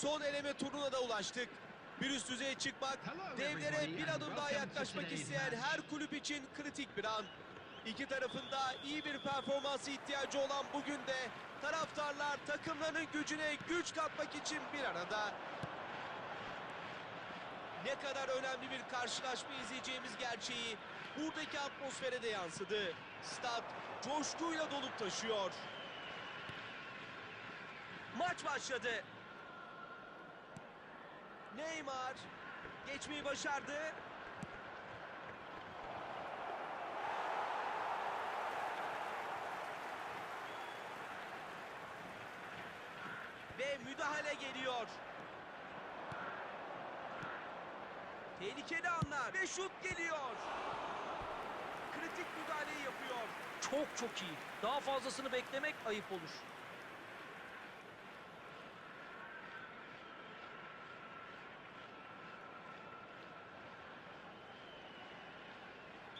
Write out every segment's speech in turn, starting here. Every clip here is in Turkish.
Son eleme turuna da ulaştık. Bir üst düzeye çıkmak, devlere bir adım daha yaklaşmak isteyen her kulüp için kritik bir an. İki tarafında iyi bir performansı ihtiyacı olan bugün de taraftarlar takımlarının gücüne güç katmak için bir arada. Ne kadar önemli bir karşılaşma izleyeceğimiz gerçeği buradaki atmosfere de yansıdı. Stat coşkuyla dolup taşıyor. Maç başladı. Neymar geçmeyi başardı. Ve müdahale geliyor. Tehlikeli anlar ve şut geliyor. Kritik müdahaleyi yapıyor. Çok çok iyi. Daha fazlasını beklemek ayıp olur.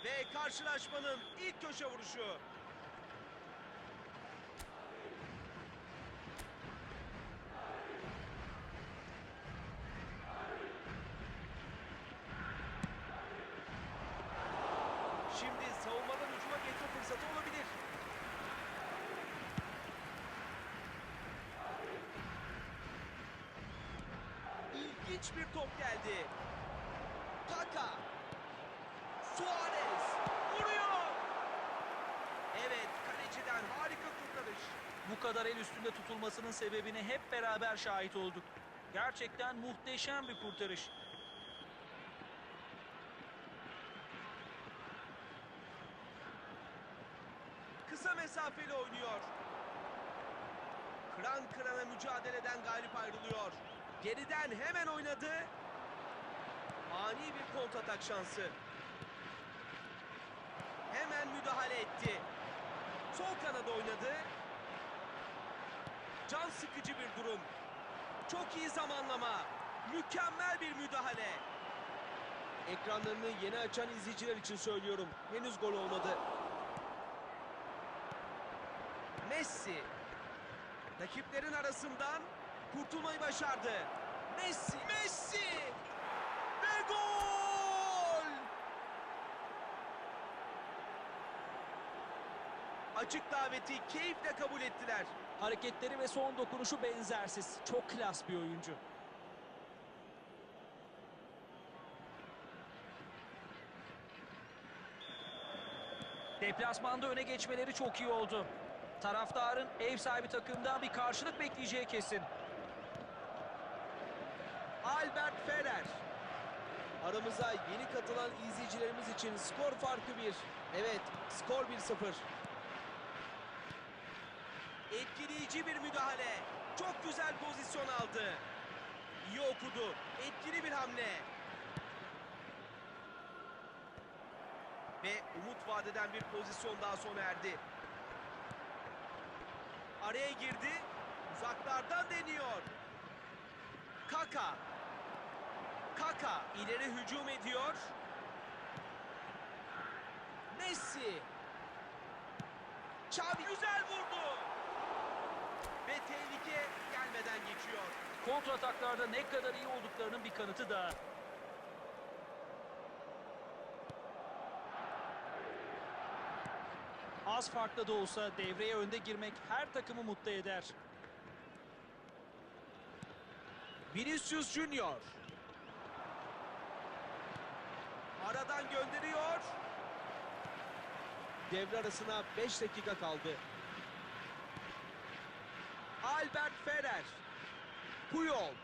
Ve karşılaşmanın ilk köşe vuruşu. Şimdi savunmadan hücuma geçme fırsatı olabilir. İlginç bir top geldi. Kaka. Suarez vuruyor. Evet kaleciden harika kurtarış. Bu kadar el üstünde tutulmasının sebebine hep beraber şahit olduk. Gerçekten muhteşem bir kurtarış. Kısa mesafeli oynuyor. Kıran kırana mücadeleden galip ayrılıyor. Geriden hemen oynadı. Ani bir kontratak şansı. Hemen müdahale etti. Sol kanada oynadı. Can sıkıcı bir durum. Çok iyi zamanlama. Mükemmel bir müdahale. Ekranlarını yeni açan izleyiciler için söylüyorum. Henüz gol olmadı. Messi. Rakiplerin arasından kurtulmayı başardı. Messi, Messi! Ve gol! Açık daveti keyifle kabul ettiler. Hareketleri ve son dokunuşu benzersiz. Çok klas bir oyuncu. Deplasmanda öne geçmeleri çok iyi oldu. Taraftarın ev sahibi takımdan bir karşılık bekleyeceği kesin. Albert Ferrer. Aramıza yeni katılan izleyicilerimiz için skor farkı 1. Evet, skor 1-0. Etkileyici bir müdahale. Çok güzel pozisyon aldı. İyi okudu. Etkili bir hamle. Ve umut vadeden bir pozisyon daha sona erdi. Araya girdi. Uzaklardan deniyor. Kaka. Kaka ileri hücum ediyor. Messi. Xavi güzel vurdu. Ve tehlike gelmeden geçiyor. Kontrataklarda ne kadar iyi olduklarının bir kanıtı daha. Az farklı da olsa devreye önde girmek her takımı mutlu eder. Vinicius Junior. Aradan gönderiyor. Devre arasına 5 dakika kaldı. Albert Ferrer. Puyol.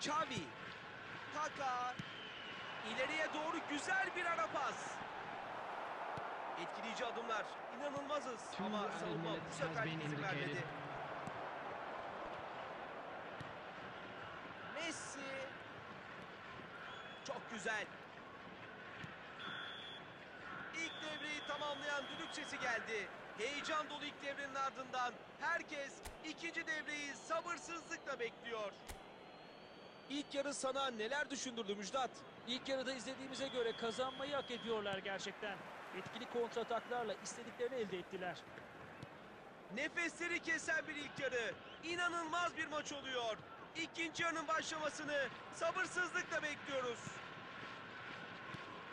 Xavi. Kaka. İleriye doğru güzel bir ara pas. Etkileyici adımlar. İnanılmazız ama savunma bu sefer izin vermedi. Messi. Çok güzel. İlk devreyi tamamlayan düdük sesi geldi. Heyecan dolu ilk devrenin ardından herkes ikinci devreyi sabırsızlıkla bekliyor. İlk yarı sana neler düşündürdü Müjdat? İlk yarıda izlediğimize göre kazanmayı hak ediyorlar gerçekten. Etkili kontrataklarla istediklerini elde ettiler. Nefesleri kesen bir ilk yarı. İnanılmaz bir maç oluyor. İkinci yarının başlamasını sabırsızlıkla bekliyoruz.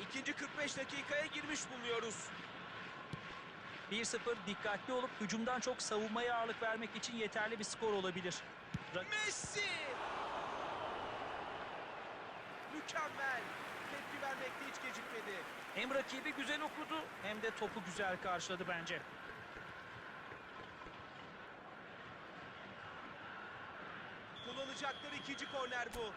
İkinci 45 dakikaya girmiş bulunuyoruz. 1-0 dikkatli olup hücumdan çok savunmaya ağırlık vermek için yeterli bir skor olabilir. Messi! Mükemmel. Tepki vermekte hiç gecikmedi. Hem rakibi güzel okudu hem de topu güzel karşıladı bence. Kullanacakları ikinci korner bu.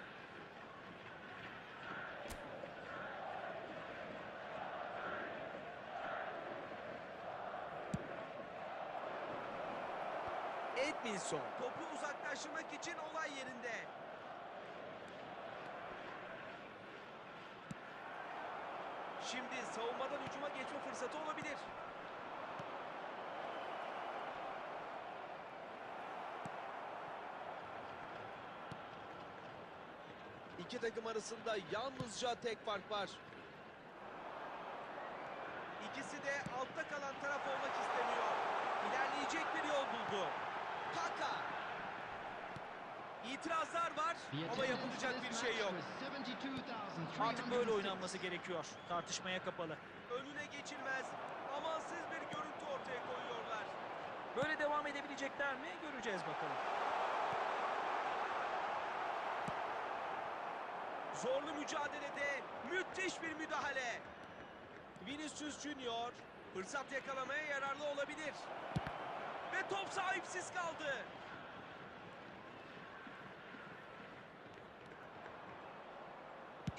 Edmilson topu uzaklaştırmak için olay yerinde. Şimdi savunmadan hücuma geçme fırsatı olabilir. İki takım arasında yalnızca tek fark var. İtirazlar var ama yapılacak bir şey yok. Artık böyle oynanması gerekiyor. Tartışmaya kapalı. Önüne geçilmez. Amansız bir görüntü ortaya koyuyorlar. Böyle devam edebilecekler mi? Göreceğiz bakalım. Zorlu mücadelede müthiş bir müdahale. Vinicius Junior fırsat yakalamaya yararlı olabilir. Ve top sahipsiz kaldı.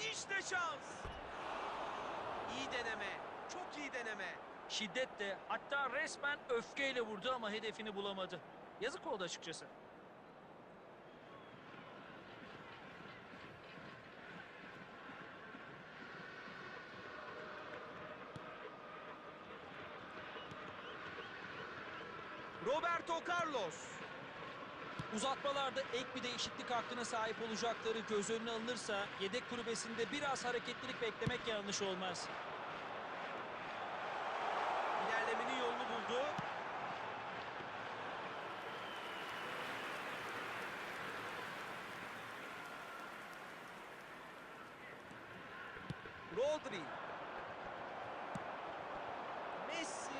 İşte şans. İyi deneme. Çok iyi deneme. Şiddetle hatta resmen öfkeyle vurdu ama hedefini bulamadı. Yazık oldu açıkçası. Roberto Carlos. Uzatmalarda ek bir değişiklik hakkına sahip olacakları göz önüne alınırsa yedek kulübesinde biraz hareketlilik beklemek yanlış olmaz. İlerlemenin yolunu buldu. Rodri. Messi.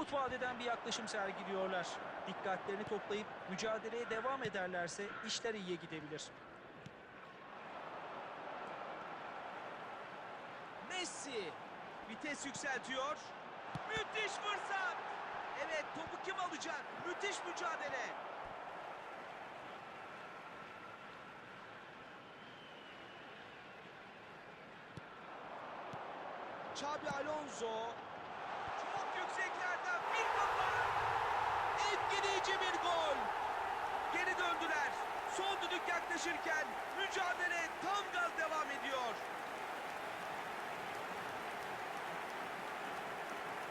Umut vadeden bir yaklaşım sergiliyorlar. Dikkatlerini toplayıp mücadeleye devam ederlerse işler iyiye gidebilir. Messi. Vites yükseltiyor. Müthiş fırsat. Evet topu kim alacak? Müthiş mücadele. Xabi Alonso. Çok yükseklerden bir kafa. Etkileyici bir gol. Geri döndüler. Son düdük yaklaşırken mücadele tam gaz devam ediyor.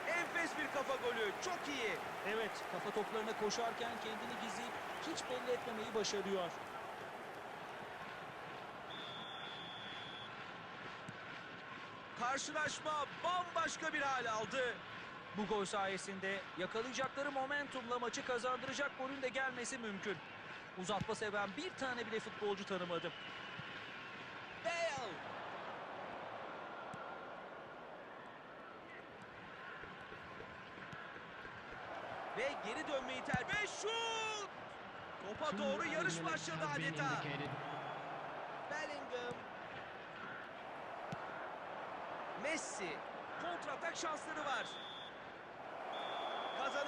Enfes bir kafa golü. Çok iyi. Evet, kafa toplarına koşarken kendini gizleyip hiç belli etmemeyi başarıyor. Karşılaşma bambaşka bir hal aldı. Bu gol sayesinde yakalayacakları momentumla maçı kazandıracak golün de gelmesi mümkün. Uzatma seven bir tane bile futbolcu tanımadım. Bale. Ve geri dönmeyi ter ve şut! Topa doğru yarış başladı adeta. Bellingham. Messi. Kontratak şansları var.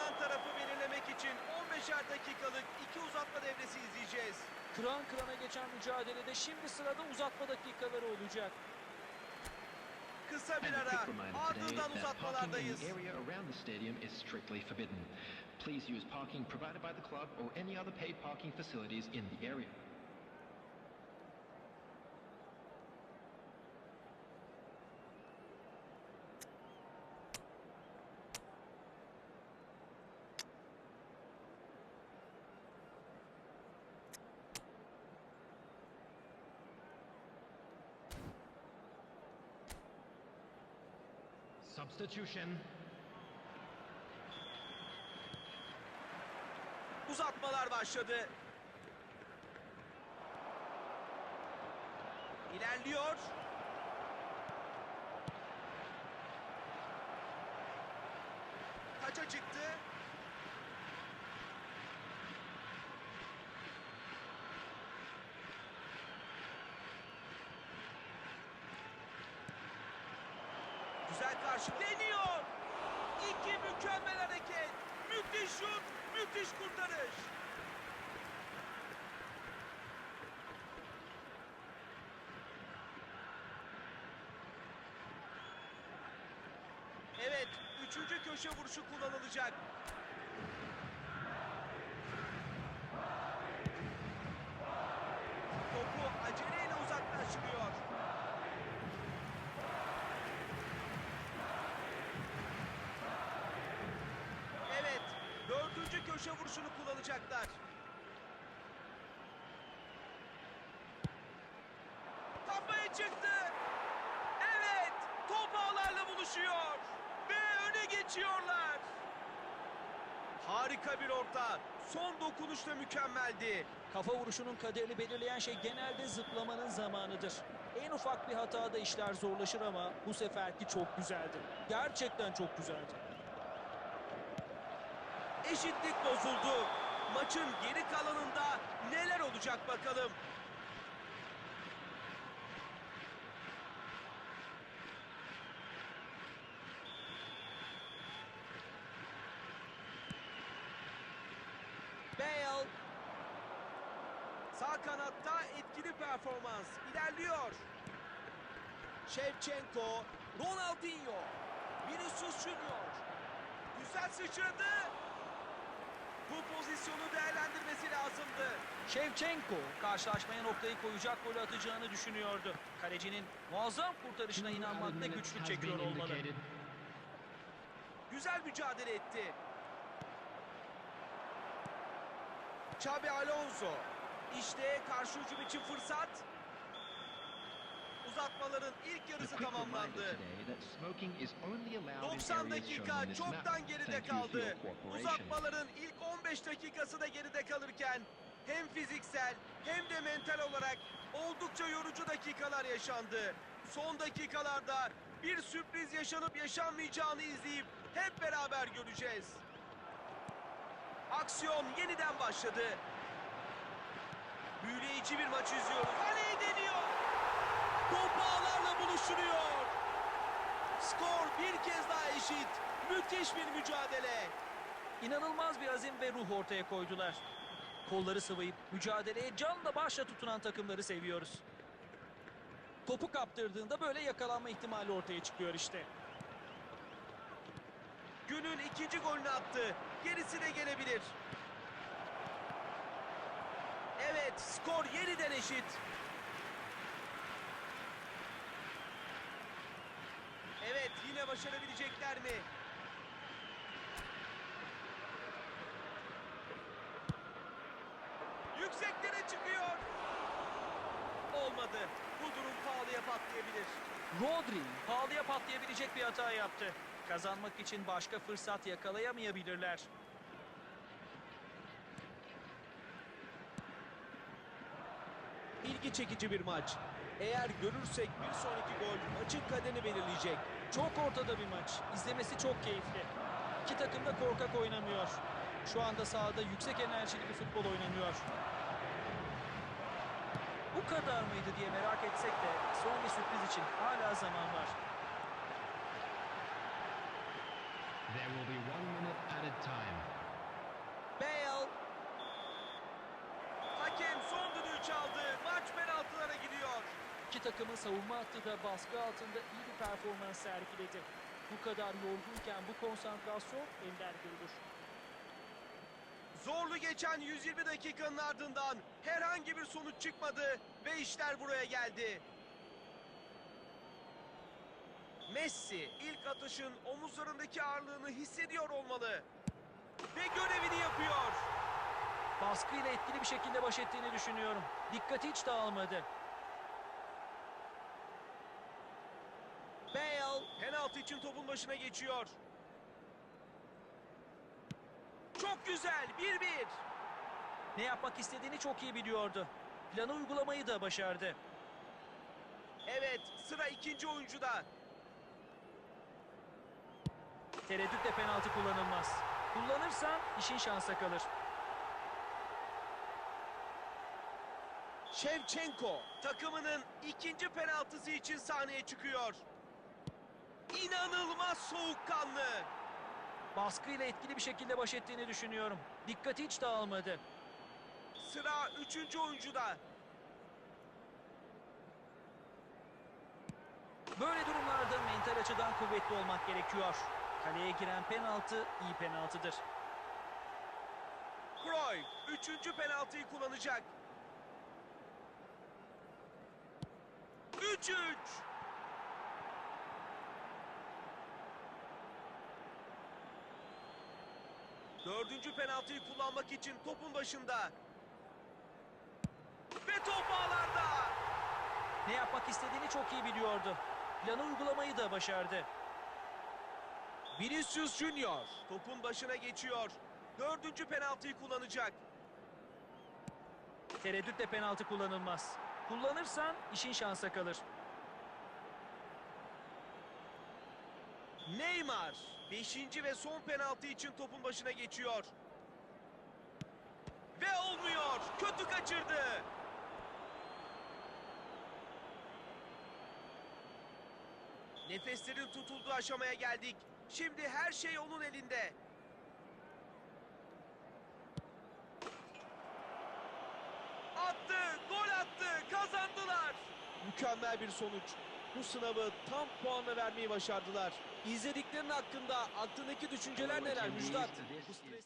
Kazanan tarafı belirlemek için 15'er dakikalık iki uzatma devresi izleyeceğiz. Kıran kırana geçen mücadelede şimdi sırada uzatma dakikaları olacak. Kısa bir ara. Ardından uzatmalardayız. Please use parking provided by the club or any other paid parking facilities in the area. substitution. Uzatmalar başladı. İlerliyor. Taça çıktı. Karşı deniyor. İki mükemmel hareket. Müthiş şut, müthiş kurtarış. Evet, üçüncü köşe vuruşu kullanılacak. Topu aceleyle uzaklaştırıyor. Evet, dördüncü köşe vuruşunu kullanacaklar. Kafaya çıktı. Evet, top ağlarla buluşuyor. Ve öne geçiyorlar. Harika bir orta. Son dokunuşta mükemmeldi. Kafa vuruşunun kaderini belirleyen şey genelde zıplamanın zamanıdır. En ufak bir hatada işler zorlaşır ama bu seferki çok güzeldi. Gerçekten çok güzeldi. Eşitlik bozuldu. Maçın geri kalanında neler olacak bakalım. Bale sağ kanatta etkili performans ilerliyor. Shevchenko, Ronaldinho, Vinicius Junior. Güzel sıçradı. Bu pozisyonu değerlendirmesi lazımdı. Shevchenko karşılaşmaya noktayı koyacak golü atacağını düşünüyordu. Kalecinin muazzam kurtarışına inanmakta güçlük çekiyor olmalı. Güzel mücadele etti. Xabi Alonso. İşte karşı hücum için fırsat. Uzatmaların ilk yarısı tamamlandı. today that smoking is only allowed in 90 areas shown dakika çoktan geride kaldı. Uzatmaların ilk 15 dakikası da geride kalırken hem fiziksel hem de mental olarak oldukça yorucu dakikalar yaşandı. Son dakikalarda bir sürpriz yaşanıp yaşanmayacağını izleyip hep beraber göreceğiz. Aksiyon yeniden başladı. Büyüleyici bir maç izliyoruz. Kaleyi deniyor. Top ağlarla buluşturuyor. Skor bir kez daha eşit. Müthiş bir mücadele. İnanılmaz bir azim ve ruh ortaya koydular. Kolları sıvayıp mücadeleye canla başla tutunan takımları seviyoruz. Topu kaptırdığında böyle yakalanma ihtimali ortaya çıkıyor işte. Günün ikinci golünü attı. Gerisi de gelebilir. Evet, skor yeniden eşit. Evet, yine başarabilecekler mi? Yükseklere çıkıyor. Olmadı. Bu durum pahalıya patlayabilir. Rodri pahalıya patlayabilecek bir hata yaptı. Kazanmak için başka fırsat yakalayamayabilirler. İlgi çekici bir maç. Eğer görürsek bir sonraki gol maçın kaderini belirleyecek. Çok ortada bir maç. İzlemesi çok keyifli. İki takım da korkak oynamıyor. Şu anda sahada yüksek enerjili bir futbol oynanıyor. Bu kadar mıydı diye merak etsek de son bir sürpriz için hala zaman var. There will be one minute added time. Bale. Hakem son düdüğü çaldı. Maç gidiyor. İki takımın savunma hattı da baskı altında iyi bir performans sergiledi. Bu kadar yorgunken bu konsantrasyon ender görülür. Zorlu geçen 120 dakikanın ardından herhangi bir sonuç çıkmadı ve işler buraya geldi. Messi ilk atışın omuzlarındaki ağırlığını hissediyor olmalı. Ve görevini yapıyor. Baskıyla etkili bir şekilde baş ettiğini düşünüyorum. Dikkati hiç dağılmadı. Bale penaltı için topun başına geçiyor. Çok güzel 1-1. Ne yapmak istediğini çok iyi biliyordu. Planı uygulamayı da başardı. Evet, sıra ikinci oyuncuda. Tereddütle penaltı kullanılmaz. Kullanırsan işin şansa kalır. Shevchenko takımının ikinci penaltısı için sahneye çıkıyor. İnanılmaz soğukkanlı. Baskıyla etkili bir şekilde baş ettiğini düşünüyorum. Dikkati hiç dağılmadı. Sıra üçüncü oyuncuda. Böyle durumlarda mental açıdan kuvvetli olmak gerekiyor. Kaleye giren penaltı iyi penaltıdır. Cruyff üçüncü penaltıyı kullanacak. 3-3. Dördüncü penaltıyı kullanmak için topun başında. Ve top ağlarda. Ne yapmak istediğini çok iyi biliyordu. Planı uygulamayı da başardı. Vinicius Junior topun başına geçiyor. Dördüncü penaltıyı kullanacak. Tereddütle penaltı kullanılmaz. Kullanırsan işin şansa kalır. Neymar beşinci ve son penaltı için topun başına geçiyor. Ve olmuyor. Kötü kaçırdı. Nefeslerin tutulduğu aşamaya geldik. Şimdi her şey onun elinde. Attı, gol attı, kazandılar. Mükemmel bir sonuç. Bu sınavı tam puanla vermeyi başardılar. İzlediklerinin hakkında aklındaki düşünceler neler Müjdat? Bu stres-